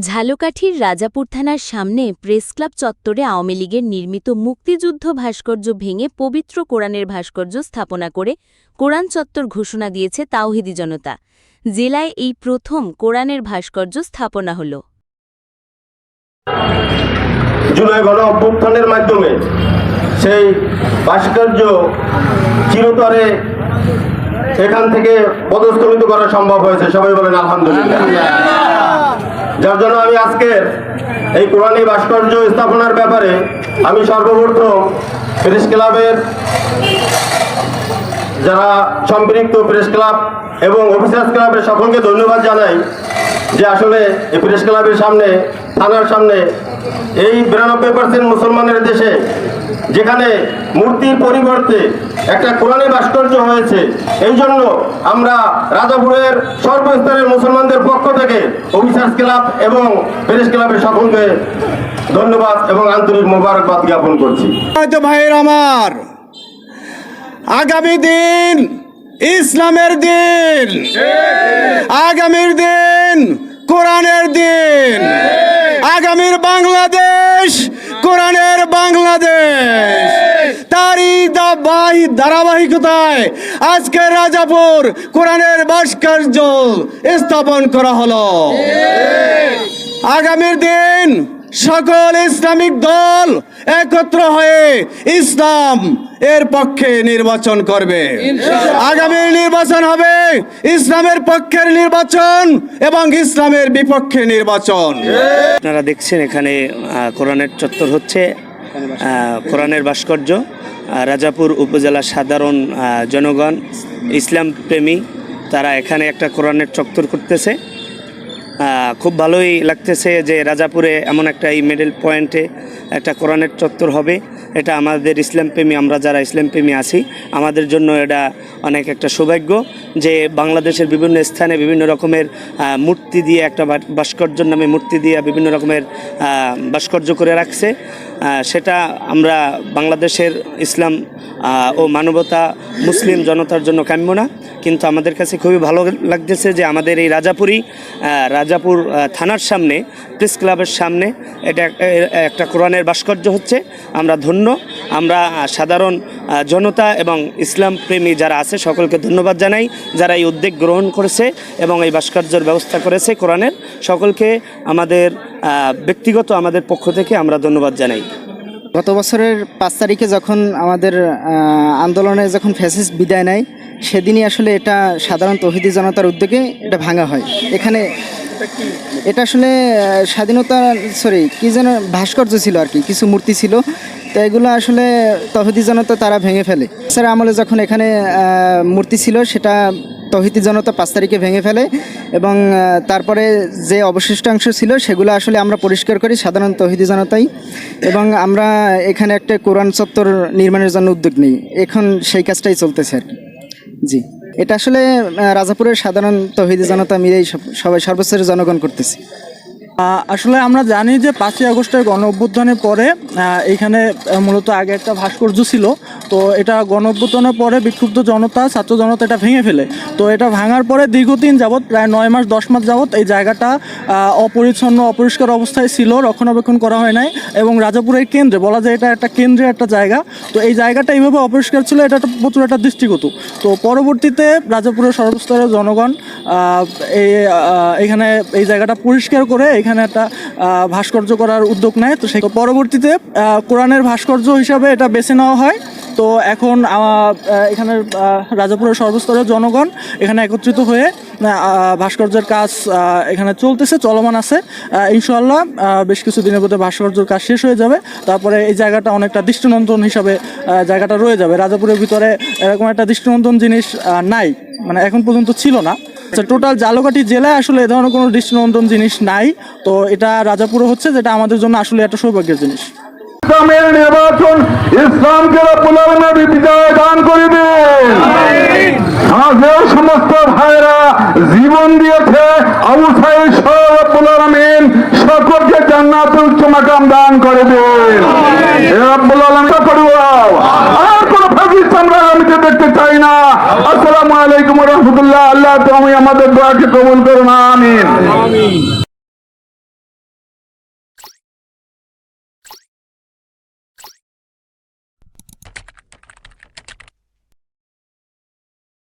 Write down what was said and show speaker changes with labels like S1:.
S1: ঝালকাঠির রাজাপুর থানার সামনে প্রেসক্লাব চত্বরে আওয়ামী লীগের নির্মিত মুক্তিযুদ্ধ ভাস্কর্য ভেঙে পবিত্র কোরআনের ভাস্কর্য স্থাপনা করে কোরআন চত্বর ঘোষণা দিয়েছে তাওহিদি জনতা। জেলায় এই প্রথম কোরআনের ভাস্কর্য স্থাপনা হল।
S2: জুলাই গণ অভ্যুত্থানের মাধ্যমে সেই ভাস্কর্য চিরতরে এখান থেকে পদস্থলিত করা সম্ভব হয়েছে। সবাই বলেন আলহামদুলিল্লাহ। যার জন্য আমি আজকের এই কোরআনী ভাস্কর্য স্থাপনার ব্যাপারে আমি সর্বপ্রথম প্রেস ক্লাবের যারা সম্পৃক্ত প্রেস ক্লাব এবং অফিসার্স ক্লাবের সকলকে ধন্যবাদ জানাই যে আসলে এই প্রেস ক্লাবের সামনে থানার সামনে এই বিরানব্বই পার্সেন্ট মুসলমানের দেশে যেখানে মূর্তির পরিবর্তে একটা কোরআনী ভাস্কর্য হয়েছে। এই জন্য আমরা রাজাপুরের সর্বস্তরের মুসলমানদের পক্ষ থেকে অফিসার্স ক্লাব এবং প্রেস ক্লাবের সকলকে ধন্যবাদ এবং আন্তরিক মোবারকবাদ জ্ঞাপন করছি।
S3: ভাইয়ের আমার, আগামী দিন ইসলামের দিন। আগামীর দিন কোরআনের দিন। আগামীর বাংলাদেশ কোরআনের বাংলাদেশ। তারই ধারাবাহিকতায় আজকে রাজাপুর কোরআনের ভাস্কর্য স্থাপন করা হলো। আগামীর দিন সকল ইসলামিক দল একত্র হয়ে ইসলাম এর পক্ষে নির্বাচন করবে। আগামী নির্বাচন হবে ইসলামের পক্ষের নির্বাচন এবং ইসলামের বিপক্ষে নির্বাচন।
S4: আপনারা দেখছেন এখানে আহ, কোরআনের চত্বর হচ্ছে আহ, কোরআনের ভাস্কর্য। রাজাপুর উপজেলা সাধারণ জনগণ ইসলাম প্রেমী তারা এখানে একটা কোরআনের চত্বর করতেছে। খুব ভালোই লাগতেছে যে রাজাপুরে এমন একটা এই মিডল পয়েন্টে একটা কোরআনের চত্বর হবে। এটা আমাদের ইসলাম প্রেমী, আমরা যারা ইসলাম প্রেমী আছি, আমাদের জন্য এটা অনেক একটা সৌভাগ্য যে বাংলাদেশের বিভিন্ন স্থানে বিভিন্ন রকমের মূর্তি দিয়ে একটা ভা- ভাস্কর্যের নামে মূর্তি দিয়ে বিভিন্ন রকমের ভাস্কর্য করে রাখছে। সেটা আমরা বাংলাদেশের ইসলাম ও মানবতা মুসলিম জনতার জন্য কাম্য না। কিন্তু আমাদের কাছে খুবই ভালো লাগতেছে যে আমাদের এই রাজাপুরী রাজাপুর থানার সামনে, প্রেস ক্লাবের সামনে এটা একটা কোরআনের ভাস্কর্য হচ্ছে, আমরা ধন্য, আমরা সাধারণ জনতা এবং ইসলাম প্রেমী যারা আছে সকলকে ধন্যবাদ জানাই, যারা এই উদ্যোগ গ্রহণ করেছে এবং এই ভাস্কর্যের ব্যবস্থা করেছে কোরআনের, সকলকে আমাদের ব্যক্তিগত আমাদের পক্ষ থেকে আমরা ধন্যবাদ জানাই।
S5: গত বছরের পাঁচ তারিখে যখন আমাদের আন্দোলনে যখন ফ্যাসিস বিদায় নেয়, সেদিনই আসলে এটা সাধারণ তহিদি জনতার উদ্যোগে এটা ভাঙা হয়। এখানে এটা আসলে স্বাধীনতা, সরি, কি যেন ভাস্কর্য ছিল আর কি, কিছু মূর্তি ছিল, তো এগুলো আসলে তহিদি জনতা তারা ভেঙে ফেলে। স্যার আমলে যখন এখানে মূর্তি ছিল, সেটা তহিদি জনতা পাঁচ তারিখে ভেঙে ফেলে এবং তারপরে যে অবশিষ্টাংশ ছিল সেগুলো আসলে আমরা পরিষ্কার করি, সাধারণ তহিদি জনতাই। এবং আমরা এখানে একটা কোরআন চত্বর নির্মাণের জন্য উদ্যোগ নিই। এখন সেই কাজটাই চলতেছে আর জি। এটা আসলে রাজাপুরের সাধারণ তহিদি জনতা মিলেই সব- সবাই সর্বস্তরের জনগণ করতেছে।
S6: আসলে আমরা জানি যে পাঁচই আগস্টের গণ অভ্যুত্থানের পরে আহ, এইখানে মূলত আগে একটা ভাস্কর্য ছিল। তো এটা গণ অভ্যুত্থানের পরে বিক্ষুব্ধ জনতা ছাত্র জনতা এটা ভেঙে ফেলে। তো এটা ভাঙার পরে দীর্ঘদিন যাবৎ প্রায় নয় মাস দশ মাস যাবৎ এই জায়গাটা অপরিচ্ছন্ন অপরিষ্কার অবস্থায় ছিল রক্ষণাবেক্ষণ করা হয় নাই এবং রাজাপুরের কেন্দ্রে বলা যায় এটা একটা কেন্দ্রের একটা জায়গা। তো এই জায়গাটা এইভাবে অপরিষ্কার ছিল এটা প্রচুর একটা দৃষ্টিগত। তো পরবর্তীতে রাজাপুরের সর্বস্তরের জনগণ এই এখানে এই জায়গাটা পরিষ্কার করে এখানে একটা ভাস্কর্য করার উদ্যোগ নেয়। তো সেই পরবর্তীতে কোরআনের ভাস্কর্য হিসাবে এটা বেছে নেওয়া হয়। তো এখন এখানের রাজাপুরের সর্বস্তরের জনগণ এখানে একত্রিত হয়ে ভাস্কর্যের কাজ এখানে চলতেছে, চলমান আছে। ইনশাল্লাহ বেশ কিছু দিনের মধ্যে ভাস্কর্যের কাজ শেষ হয়ে যাবে। তারপরে এই জায়গাটা অনেকটা দৃষ্টিনন্দন হিসাবে জায়গাটা রয়ে যাবে। রাজাপুরের ভিতরে এরকম একটা দৃষ্টিনন্দন জিনিস নাই। মানে এখন পর্যন্ত ছিল না। আচ্ছা টোটাল জালকাঠি জেলায় আসলে এ ধরনের কোনো দৃষ্টিনন্দন জিনিস নাই। তো এটা রাজাপুরে হচ্ছে, যেটা আমাদের জন্য আসলে একটা সৌভাগ্যের জিনিস।
S7: ইসলামের নির্বাচন, ইসলামকে আলামিন বিজয় দান করিবেন আমাদের সমস্ত ভাইরা জীবন দিয়েছে, আবু সাইদ সহ রব্বুল সকলকে জান্নাতে উচ্চ মাকাম দান করে দেন। এ রব্বুল আলামিন করব আর কোন পাকিস্তান আগামীতে কাউকে দেখতে চাই না আসসালামু আলাইকুম রহমতুল্লাহ। আল্লাহ তুমি আমাদের দোয়াকে কবুল করুন আমিন।